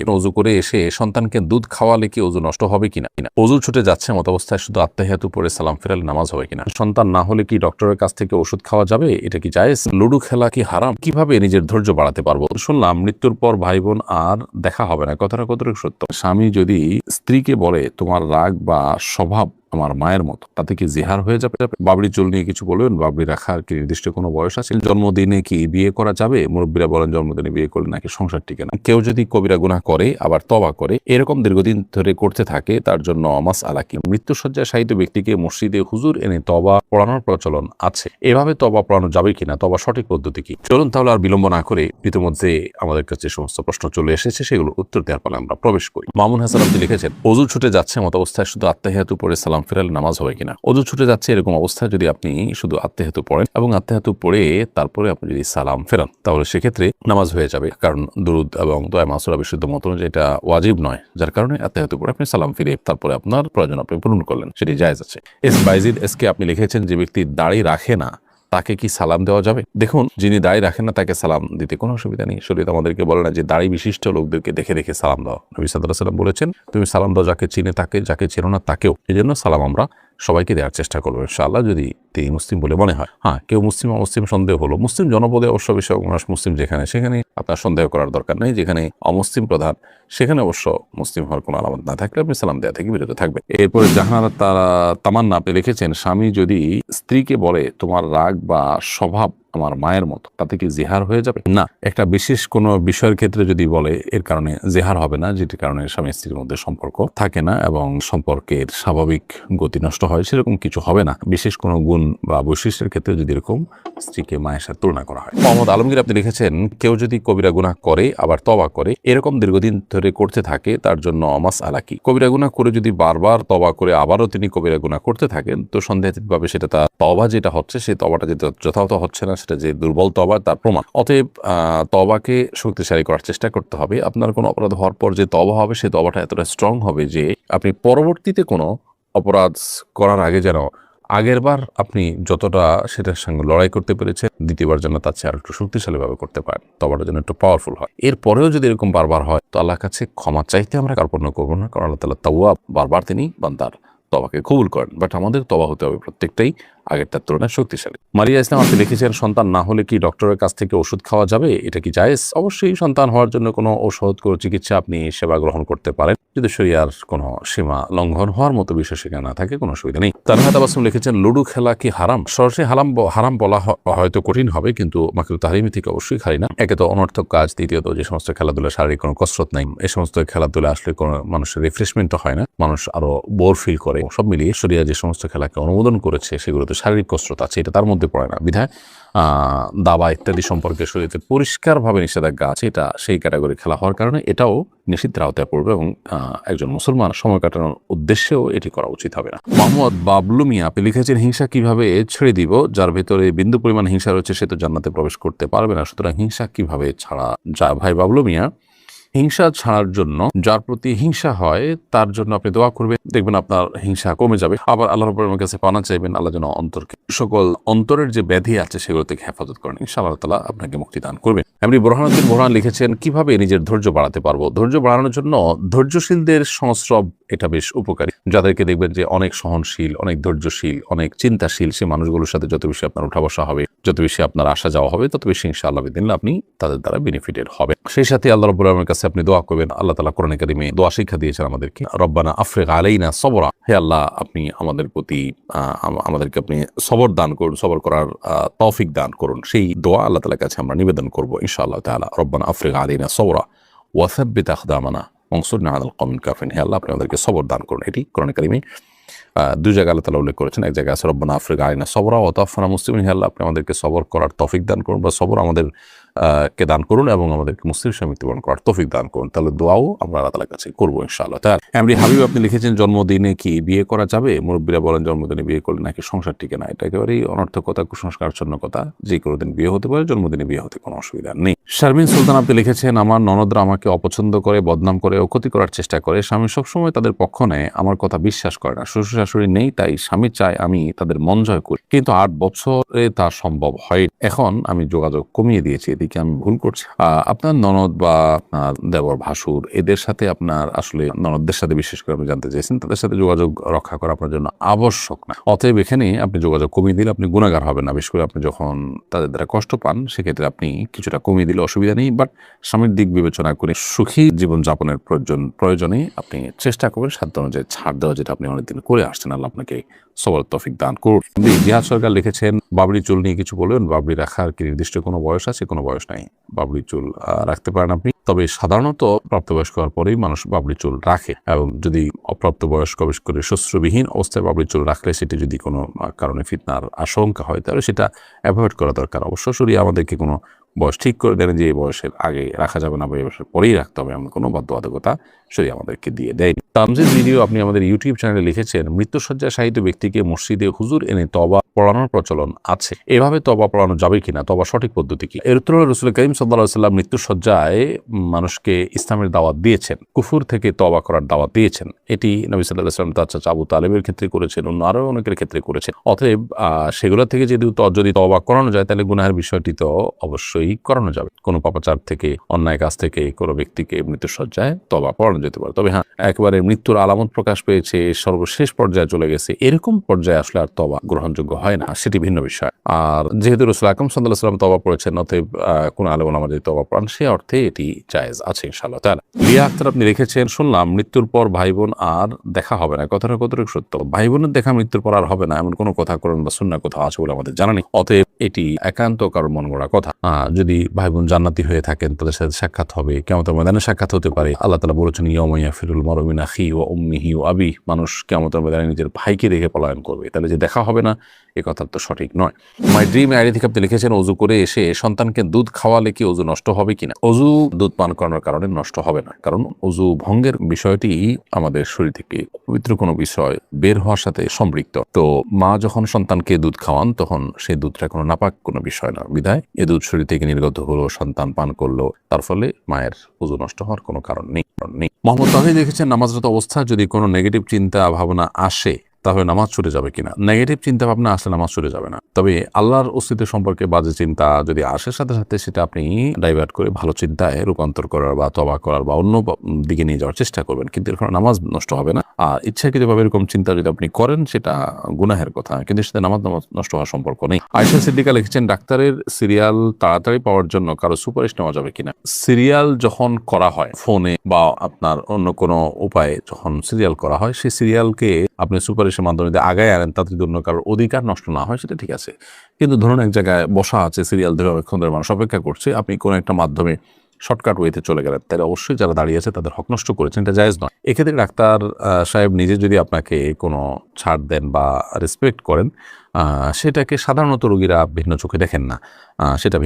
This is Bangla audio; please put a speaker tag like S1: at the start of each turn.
S1: কিনা অজু করে এসে সন্তানকে দুধ খাওয়ালে কি অজু নষ্ট হবে কিনা? কিনা অজু ছুটে যাচ্ছে মত অবস্থায় শুধু আত্মাহিয়াতু পরে সালাম ফেরালে নামাজ হবে কিনা? সন্তান না হলে কি ডক্টরের কাছ থেকে ওষুধ খাওয়া যাবে? এটা কি জায়েজ? লুডু খেলা কি হারাম? কীভাবে নিজের ধৈর্য বাড়াতে পারব? শুনলাম মৃত্যুর পর ভাই বোন আর দেখা হবে না। কথাটা কতটুকু সত্য? স্বামী যদি স্ত্রীকে বলে, তোমার রাগ বা স্বভাব আমার মায়ের মতো। তাতে কি জেহার হয়ে যাবে? বাবরি চুল নিয়ে কিছু বলবেন? বাবরি রাখার কি নির্দিষ্ট কোনো বয়স আছে? জন্মদিনে কি বিয়ে করা যাবে? মুরব্বীরা বলেন জন্মদিনে বিয়ে করলে নাকি সংসার টিকে না। কেউ যদি কবিরা গুনাহ করে, আবার তবা করে, এরকম দীর্ঘদিন ধরে করতে থাকে, তার জন্য অমাস আলাকি। মৃত্যুসজ্জায় শায়িত ব্যক্তিকে মসজিদে হুজুর এনে তবা পড়ানোর প্রচলন আছে। এভাবে তবা পড়ানো যাবে কিনা? তবা সঠিক পদ্ধতি কি? চলুন তাহলে আর বিলম্ব না করে ইতিমধ্যে আমাদের কাছে সমস্ত প্রশ্ন চলে এসেছে সেগুলো উত্তর দেওয়ার ফলে আমরা প্রবেশ করি। মামুন হাসান আপনি লিখেছেন, অজু ছুটে যাচ্ছে মত অবস্থায় শুধু আত্মাহিয়াতু পরে সালাম ফেরালে নামাজ হবে কিনা। অজু ছুটে যাচ্ছে এরকম অবস্থায় যদি আপনি শুধু আত্মাহিয়াতু পড়েন এবং আত্মাহিয়াতু পড়ে তারপরে আপনি যদি সালাম ফেরান, তাহলে সেক্ষেত্রে নামাজ হয়ে যাবে। কারণ দুরুদ এবং দয়া মাসুরা বিশুদ্ধ মত এটা ওয়াজিব নয়, যার কারণে আত্মাহিয়াতু পড়ে আপনি সালাম ফিরে তারপরে আপনার প্রয়োজন আপনি পূরণ করলেন, সেটি জায়েজ আছে। এস বাইজিদ এসকে আপনি লিখেছেন, যে ব্যক্তি দাড়ি রাখে না তাকে কি সালাম দেওয়া যাবে? দেখুন, যিনি দাড়ি রাখেন না, তাকে সালাম দিতে কোনো অসুবিধা নেই। শরীর আমাদেরকে বলে না যে, দাড়ি বিশিষ্ট লোকদেরকে দেখে দেখে সালাম দাও। নবী সাদুল্লাহ সাল্লাম বলেছেন, তুমি সালাম দাও যাকে চিনে তাকে, যাকে চেনো না তাকেও। এই জন্য সালাম আমরা সবাইকে দেওয়ার চেষ্টা করব, ইনশাআল্লাহ, যদি তিনি মুসলিম বলে মনে হয়। হ্যাঁ কেউ মুসলিম অমুসলিম সন্দেহ হলো। মুসলিম জনপদে অবশ্য বিষয় মানুষ মুসলিম, যেখানে সেখানে আপনার সন্দেহ করার দরকার নেই। যেখানে অমুসলিম প্রধান, সেখানে অবশ্য মুসলিম হওয়ার কোনো আলামত না থাকলে আপনি সালাম দেওয়া থেকে বিরত থাকবেন। এরপরে জাহানার তারা তামান্না আপনি লিখেছেন, স্বামী যদি স্ত্রীকে বলে তোমার রাগ বা স্বভাব আমার মায়ের মতো, তাতে কি জেহার হয়ে যাবে? না, একটা বিশেষ কোনো বিষয়ের ক্ষেত্রে যদি বলে, এর কারণে জেহার হবে না, যেটির কারণে স্বামী স্ত্রীর মধ্যে সম্পর্ক থাকে না এবং সম্পর্কের স্বাভাবিক গতি নষ্ট হয়, সেরকম কিছু হবে না। বিশেষ কোনো গুণ বা বৈশিষ্ট্যের ক্ষেত্রে যদি এরকম স্ত্রীকে মায়ের সাথে তুলনা করা হয়। মোহাম্মদ আলমগীর, আপনি লিখেছেন, কেউ যদি কবিরা গুনাহ করে, আবার তবা করে, এরকম দীর্ঘদিন ধরে করতে থাকে, তার জন্য অমাস আলাকি কবিরা গুনাহ করে যদি বারবার তবা করে, আবারও তিনি কবিরা গুনাহ করতে থাকেন, তো সন্দেহাতীতভাবে সেটা তার তবা যেটা হচ্ছে, সেই তবাটা যেটা যথাযথ হচ্ছে না সেটা যে দুর্বল তবা, তার প্রমাণ। অতএব তবাকে শক্তিশালী করার চেষ্টা করতে হবে। আপনার কোনো অপরাধ হওয়ার পর যে তবা হবে সেই তবাটা এতটা স্ট্রং হবে যে আপনি পরবর্তীতে কোনো অপরাধ করার আগে যেন আগেরবার আপনি যতটা সেটার সঙ্গে লড়াই করতে পেরেছেন, দ্বিতীয়বার যেন তার চেয়ে আর একটু শক্তিশালীভাবে করতে পারেন, তবাটা যেন একটু পাওয়ারফুল হয়। এরপরেও যদি এরকম বারবার হয়, তো আল্লাহ কাছে ক্ষমা চাইতে আমরা কার্পণ্য করব না। কারণ আল্লাহ তালা তাওয়া বারবার তিনি বান্দার তবাকে কবুল করেন। বাট আমাদের তবা হতে হবে প্রত্যেকটাই আগেরটার তুলনায় শক্তিশালী। মারিয়া ইসলাম, আপনি লিখেছেন সন্তান না হলে কি ডক্টরের কাছ থেকে ওষুধ খাওয়া যাবে? এটা কি জায়েজ? অবশ্যই সন্তান হওয়ার জন্য কোনো ঔষধ, কোনো চিকিৎসা আপনি সেবা গ্রহণ করতে পারেন। যদি শরিয়ার কোনো সীমা লঙ্ঘন হওয়ার মতো বিষয় সেখানে না থাকে, কোনো অসুবিধা নেই। তানহাত আবাসম লিখেছেন, লুডু খেলা কি হারাম? সরাসরি হারাম হারাম বলা হয়তো কঠিন হবে, কিন্তু মাকিল তাহরিমি থেকে অবশ্যই খাই না। একে তো অনর্থক কাজ, দ্বিতীয়ত যে সমস্ত খেলাধুলা শারীরিক কোনো কসরত নাই এই সমস্ত খেলাধুলা আসলে কোনো মানুষের রিফ্রেশমেন্টও হয় না। মানুষ আরও বোর ফিল করে। সব মিলিয়ে শরিয়া যে সমস্ত খেলাকে অনুমোদন করেছে, সেগুলোতে শারীরিক কসরত আছে, এটা তার মধ্যে পড়ে না। বিধায় দাবা ইত্যাদি সম্পর্কে শরীরে পরিষ্কারভাবে নিষেধাজ্ঞা আছে, এটা সেই ক্যাটাগরি খেলা হওয়ার কারণে এটাও নিষিদ্ধের আওতায় পড়বে এবং একজন মুসলমান সময় কাটানোর উদ্দেশ্যেও এটি করা উচিত হবে না। মোহাম্মদ বাবলু মিয়া, আপনি লিখেছেন, হিংসা কীভাবে ছেড়ে দিব? যার ভেতরে বিন্দু পরিমাণ হিংসা রয়েছে, সে তো জান্নাতে প্রবেশ করতে পারবে না। সুতরাং হিংসা কীভাবে ছাড়া যায়? ভাই বাবলু মিয়া হিংসা ছাড়ার জন্য যার প্রতি হিংসা হয়, তার জন্য আপনি দোয়া করবেন। দেখবেন আপনার হিংসা কমে যাবে। আবার আল্লাহ রবের কাছে পানা চাইবেন, আল্লাহ যেন অন্তরকে, সকল অন্তরের যে ব্যাধি আছে, সেগুলো থেকে হেফাজত করেন। ইনশাআল্লাহ তালা আপনাকে মুক্তি দান করবেন এমনি বোরহানুদ্দিন বোরহান লিখেছেন, কীভাবে নিজের ধৈর্য বাড়াতে পারব? ধৈর্য বাড়ানোর জন্য ধৈর্যশীলদের সংস্রব এটা বেশ উপকারী। যাদেরকে দেখবেন যে অনেক সহনশীল, অনেক ধৈর্যশীল, অনেক চিন্তাশীল, সে মানুষগুলোর সাথে যত বেশি আপনার উঠা বসা হবে, যত বেশি আপনার আসা যাওয়া হবে, তত বেশি ইনশাআল্লাহ দিন আপনি তাদের দ্বারা বেনিফিটেড হবে সেই সাথে আল্লাহ রব্বুল আলমের কাছে আপনি দোয়া করবেন, আল্লাহ তালা কোরআন কারিমে দোয়া শিক্ষা দিয়েছেন আমাদেরকে, রব্বানা আফ্রিক আলাইনা সবরা হে আল্লাহ আপনি আমাদের প্রতি আমাদেরকে আপনি সবর দান করুন, সবর করার তৌফিক দান করুন। সেই দোয়া আল্লাহ তালার কাছে আমরা নিবেদন করব ইনশাআল্লাহ তাআলা। রব্বানা আফ্রিক আলাইনা সবরা ওয়াসাব্বিত আখদামানা। মংসুর নাহাদ কমিন কাফিন হে আল্লাহ, আপনি আমাদেরকে সবর দান করুন। এটি কোরআন কারিমে দুই জায়গায় আল্লাহ তালা উল্লেখ করেছেন। এক জায়গায় আছে, রব্বানা আফ্রিকা আইনা সবরা ও তাফানা মুসলিম হে আল্লাহ, আপনি আমাদেরকে সবর করার তৌফিক দান করুন বা সবর আমাদের কে দান করুন এবং আমাদেরকে মুসলিম সহ মৃত্যুবরণ করার তৌফিক দান করুন। তাহলে দোয়াও আমরা আল্লাহ তালার কাছে করব ইনশাআল্লাহ। তার এমনি হাবিব, আপনি লিখেছেন, জন্মদিনে কি বিয়ে করা যাবে? মুরব্বীরা বলেন, জন্মদিনে বিয়ে করলে নাকি সংসার টিকে না। এটা একেবারেই অনর্থকতা, কুসংস্কারচ্ছন্ন কথা। যে কোনো দিন বিয়ে হতে পারে, জন্মদিনে বিয়ে হতে কোনো অসুবিধা নেই। শারমিন সুলতান, আপনি লিখেছেন, আমার ননদরা আমাকে অপছন্দ করে, বদনাম করে ও ক্ষতি করার চেষ্টা করে। স্বামী সবসময় তাদের পক্ষ নেয়, আমার কথা বিশ্বাস করে না। শ্বশুর শাশুড়ি নেই, তাই স্বামী চায় আমি তাদের মন জয় করি। কিন্তু আট বছরে তা সম্ভব হয় এখন আমি যোগাযোগ কমিয়ে দিয়েছি এতে আমি ভুল করছি। আপনার ননদ বা আপনার দেবর ভাসুর, এদের সাথে আপনার আসলে ননদদের সাথে বিশেষ করে আপনি জানতে চাইছেন, তাদের সাথে যোগাযোগ রক্ষা করা আপনার জন্য আবশ্যক না। অতএব এখানে আপনি যোগাযোগ কমিয়ে দিলে আপনি গুণাগার হবেন না। বিশেষ করে আপনি যখন তাদের দ্বারা কষ্ট পান, সেক্ষেত্রে আপনি কিছুটা কমিয়ে দিলে অসুবিধা নেই। বাট স্বামীর দিক বিবেচনা করে সুখী জীবনযাপনের প্রয়োজন, প্রয়োজনে আপনি চেষ্টা করবেন সাধ্য অনুযায়ী ছাড় দেওয়া, যেটা আপনি অনেকদিন করে আসছেন। আল্লাহ আপনাকে সবল তফিক দান করুন। জিহাদ সরকার লিখেছেন, বাবরি চুল নিয়ে কিছু বলবেন? বাবরি রাখার কি নির্দিষ্ট কোনো বয়স আছে? কোনো বয়স নাই, বাবরি চুল রাখতে পারেন আপনি। তবে সাধারণত প্রাপ্তবয়স্ক হওয়ার পরেই মানুষ বাবরি চুল রাখে এবং যদি অপ্রাপ্ত বয়স্ক বিশেষ করে শস্যবিহীন অবস্থায় বাবরি চুল রাখলে সেটি যদি কোনো কারণে ফিতনার আশঙ্কা হয়, তাহলে সেটা অ্যাভয়েড করা দরকার। অবশ্য শরীর আমাদেরকে কোনো বয়স ঠিক করে দেন যে এই বয়সের আগে রাখা যাবে না বা এই বয়সের পরেই রাখতে হবে এমন কোনো বাধ্যবাধকতা শরীর আমাদেরকে দিয়ে দেয় তামজিদ ভিডিও আপনি আমাদের ইউটিউব চ্যানেলে লিখেছেন মৃত্যুসজ্জায় সাহিত্য ব্যক্তিকে মসজিদে হুজুর এনে তবা পড়ানোর প্রচলন আছে। এভাবে তবা পড়ানো যাবে কিনা তবা সঠিক পদ্ধতি কি? এর উত্তরে রসুল করিম সাল্লাহ সাল্লাম মৃত্যুসজ্জায় মানুষকে ইসলামের দাওয়াত দিয়েছেন। কুফুর থেকে তবা করার দাওয়াত দিয়েছেন। এটি নবী সাল্লাহ সাল্লাম তার চাচা আবু তালেবের ক্ষেত্রে করেছেন, অন্য আরও অনেকের ক্ষেত্রে করেছেন। অতএব সেগুলো থেকে যদি যদি তবা করানো যায়, তাহলে গুনাহের বিষয়টি তো অবশ্যই করানো যাবে। কোনো পাপাচার থেকে, অন্যায় কাজ থেকে, কোনো ব্যক্তিকে মৃত্যুসজ্জায় তবা পড়ানো যেতে পারে। তবে হ্যাঁ একবারে মৃত্যুর আলামত প্রকাশ পেয়েছে, সর্বশেষ পর্যায়ে চলে গেছে। এরকম পর্যায়ে আসলে আর তবা গ্রহণযোগ্য হয় না, সেটি ভিন্ন বিষয়। আর যেহেতু রসুল আকরম সাল্লাহ তবা পড়েছেন অতএব কোন আলম আমাদের তবা পড়ান সে অর্থে এটি জায়েজ আছে ইনশাআল্লাহ তাহলে লিয়া আক্তার আপনি লিখেছেন, শুনলাম মৃত্যুর পর ভাই বোন আর দেখা হবে না। কথাটা কতটুকু সত্য? ভাই বোনের দেখা মৃত্যুর পর আর হবে না, এমন কোনো কথা করেন বা শূন্য কোথাও আছে বলে আমাদের জানা নেই। অতএব, এটি একান্ত কারোর মন গড়া কথা। যদি ভাই বোন জান্নাতি হয়ে থাকেন, তাদের সাথে সাক্ষাৎ হবে কেমন ময়দানে সাক্ষাৎ হতে পারে। আল্লাহ তালা বলেছেন ইয়মাইয়া ফিরুল মরমিনা হি ও উম্মিহি ও আবি মানুষ কেমন ময়দানে নিজের ভাইকে দেখে পলায়ন করবে। তাহলে যে দেখা হবে না এ কথা তো সঠিক নয়। মাই ড্রিম আইডি থেকে আপনি লিখেছেন, অজু করে এসে সন্তানকে দুধ খাওয়ালে কি অজু নষ্ট হবে কিনা? অজু দুধ পান করানোর কারণে নষ্ট হবে না। কারণ অজু ভঙ্গের বিষয়টি আমাদের শরীর থেকে পবিত্র কোনো বিষয় বের হওয়ার সাথে সম্পৃক্ত। তো মা যখন সন্তানকে দুধ খাওয়ান, তখন সেই দুধটা কোনো নাপাক কোনো বিষয় না। বিধায় এ দুধ শরীর থেকে নির্গত হলো, সন্তান পান করল, তার ফলে মায়ের অজু নষ্ট হওয়ার কোনো কারণ নেই। কারণ নেই। মোহাম্মদ তাহিদ দেখেছেন নামাজরত অবস্থা, যদি কোনো নেগেটিভ চিন্তা, ভাবনা আসে তাহলে নামাজ ছুটে যাবে কিনা? নেগেটিভ চিন্তা ভাবনা আসলে নামাজ ছুটে যাবে না। তবে আল্লাহর অস্তিত্ব সম্পর্কে বাজে চিন্তা যদি আসে সাথে সাথে সেটা আপনি ডাইভার্ট করে ভালো চিন্তায় রূপান্তর করার বা তবা করার বা অন্য দিকে নিয়ে যাওয়ার চেষ্টা করবেন। কিন্তু এর কোনো নামাজ নষ্ট হবে না। আর ইচ্ছাকৃতভাবে এরকম চিন্তা যদি আপনি করেন, সেটা গুনাহের কথা। কিন্তু সেটা নামাজ নামাজ নষ্ট হওয়ার সম্পর্ক নেই। আয়সা সিদ্দিকা লিখেছেন, ডাক্তারের সিরিয়াল তাড়াতাড়ি পাওয়ার জন্য কারও সুপারিশ নেওয়া যাবে কিনা? সিরিয়াল যখন করা হয় ফোনে বা আপনার অন্য কোনো উপায়ে যখন সিরিয়াল করা হয়, সেই সিরিয়ালকে আপনি সুপারিশের মাধ্যমে যদি আগায় আনেন, তাতে যদি অন্য কারোর অধিকার নষ্ট না হয়, সেটা ঠিক আছে। কিন্তু ধরুন এক জায়গায় বসা আছে সিরিয়াল ধরে অনেকক্ষণ মানুষ অপেক্ষা করছে, আপনি কোনো একটা মাধ্যমে শর্টকাট ওয়েতে চলে গেলেন, তাহলে অবশ্যই যারা দাঁড়িয়ে আছে তাদের হক নষ্ট করেছেন, এটা জায়েজ নয়। এক্ষেত্রে ডাক্তার সাহেব নিজে যদি আপনাকে কোনো ছাড় দেন বা রেসপেক্ট করেন সেটাকে সাধারণত রোগীরা ভিন্ন চোখে দেখেন না। সেটা